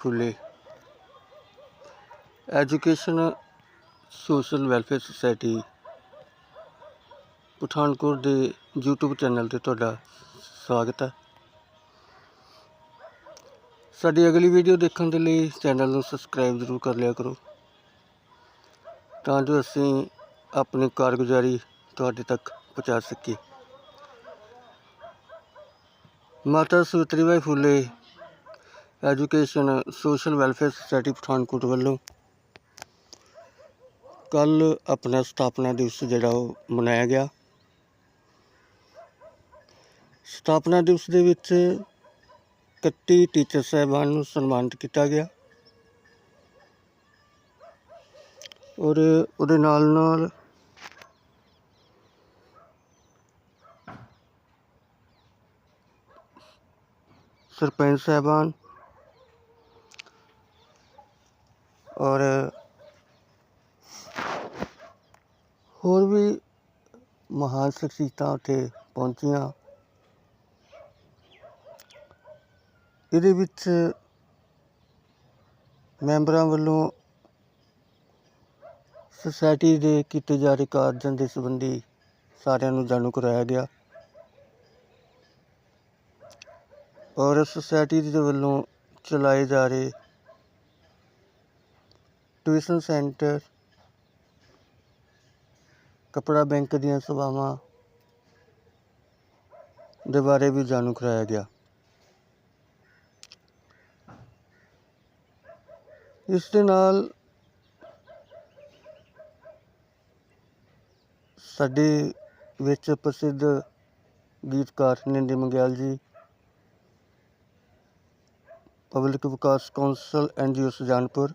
Phule education social welfare society Pathankot ਦੇ YouTube channel ਤੇ ਤੁਹਾਡਾ ਸਵਾਗਤ ਹੈ। ਸਾਡੀ ਅਗਲੀ ਵੀਡੀਓ ਦੇਖਣ ਦੇ ਲਈ ਚੈਨਲ ਨੂੰ ਸਬਸਕ੍ਰਾਈਬ ਜ਼ਰੂਰ ਕਰ ਲਿਆ ਕਰੋ। ਤਾਂ ਜੋ ਅਸੀਂ ਆਪਣੀ ਕਾਰਗੁਜ਼ਾਰੀ ਤੁਹਾਡੇ ਤੱਕ ਪਹੁੰਚਾ ਸਕੀਏ। ਮਾਤਾ Savitribai Phule education, social welfare society Pathankot ਵੱਲੋਂ ਕੱਲ ਆਪਣਾ ਸਥਾਪਨਾ ਦਿਵਸ ਜਿਹੜਾ ਉਹ ਮਨਾਇਆ ਗਿਆ। ਸਥਾਪਨਾ ਦਿਵਸ ਦੇ ਵਿੱਚ 31 ਟੀਚਰ ਸਾਹਿਬਾਨ ਨੂੰ ਸਨਮਾਨਿਤ ਕੀਤਾ ਗਿਆ ਔਰ ਉਹਦੇ ਨਾਲ ਨਾਲ ਸਰਪੰਚ ਸਾਹਿਬਾਨ ਔਰ ਹੋਰ ਵੀ ਮਹਾਨ ਸ਼ਖਸੀਅਤਾਂ ਉੱਥੇ ਪਹੁੰਚੀਆਂ। ਇਹਦੇ ਵਿੱਚ ਮੈਂਬਰਾਂ ਵੱਲੋਂ ਸੁਸਾਇਟੀ ਦੇ ਕੀਤੇ ਜਾ ਰਹੇ ਕਾਰਜਾਂ ਦੇ ਸੰਬੰਧੀ ਸਾਰਿਆਂ ਨੂੰ ਜਾਣੂ ਕਰਾਇਆ ਗਿਆ। ਔਰ ਸੁਸਾਇਟੀ ਦੇ ਵੱਲੋਂ ਚਲਾਏ ਜਾ ਰਹੇ ਟਿਊਸ਼ਨ ਸੈਂਟਰ, ਕਪੜਾ ਬੈਂਕ ਦੀਆਂ ਸੇਵਾਵਾਂ ਦੇ ਬਾਰੇ ਵੀ ਜਾਣੂ ਕਰਾਇਆ ਗਿਆ। ਇਸ ਦੇ ਨਾਲ ਸਾਡੇ ਵਿੱਚ ਪ੍ਰਸਿੱਧ ਗੀਤਕਾਰ Ninde Mangial ji, public Vikas council NGO Sujanpur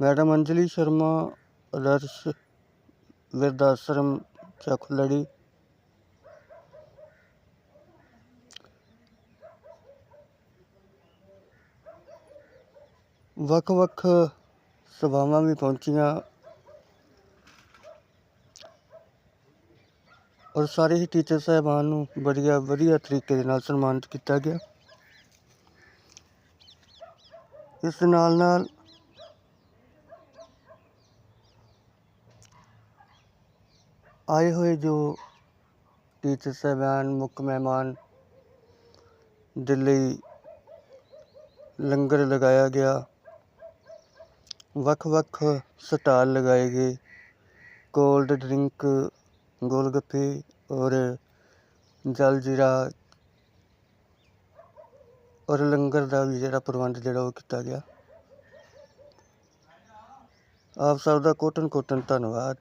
madam Anjali Sharma Adarsh ਵਿਰਦਾਸ਼ਰਮ Chakhlari ਵੱਖ-ਵੱਖ ਸਭਾਵਾਂ ਵੀ ਪਹੁੰਚੀਆਂ ਔਰ ਸਾਰੇ ਹੀ ਟੀਚਰ ਸਾਹਿਬਾਨ ਨੂੰ ਵਧੀਆ ਵਧੀਆ ਤਰੀਕੇ ਦੇ ਨਾਲ ਸਨਮਾਨਿਤ ਕੀਤਾ ਗਿਆ। ਇਸ ਨਾਲ ਨਾਲ ਆਏ ਹੋਏ ਜੋ ਟੀਚਰ ਸਾਹਿਬਾਨ, ਮੁੱਖ ਮਹਿਮਾਨ ਦੇ ਲਈ ਲੰਗਰ ਲਗਾਇਆ ਗਿਆ। ਵੱਖ-ਵੱਖ ਸਟਾਲ ਲਗਾਏ ਗਏ। ਕੋਲਡ ਡਰਿੰਕ ਗੋਲਗੱਪੇ ਔਰ ਜਲ ਜੀਰਾ ਔਰ ਲੰਗਰ ਦਾ ਵੀ ਜਿਹੜਾ ਪ੍ਰਬੰਧ ਜਿਹੜਾ ਉਹ ਕੀਤਾ ਗਿਆ। ਆਪ ਸਭ ਦਾ ਕੋਟਨ ਕੋਟਨ ਧੰਨਵਾਦ।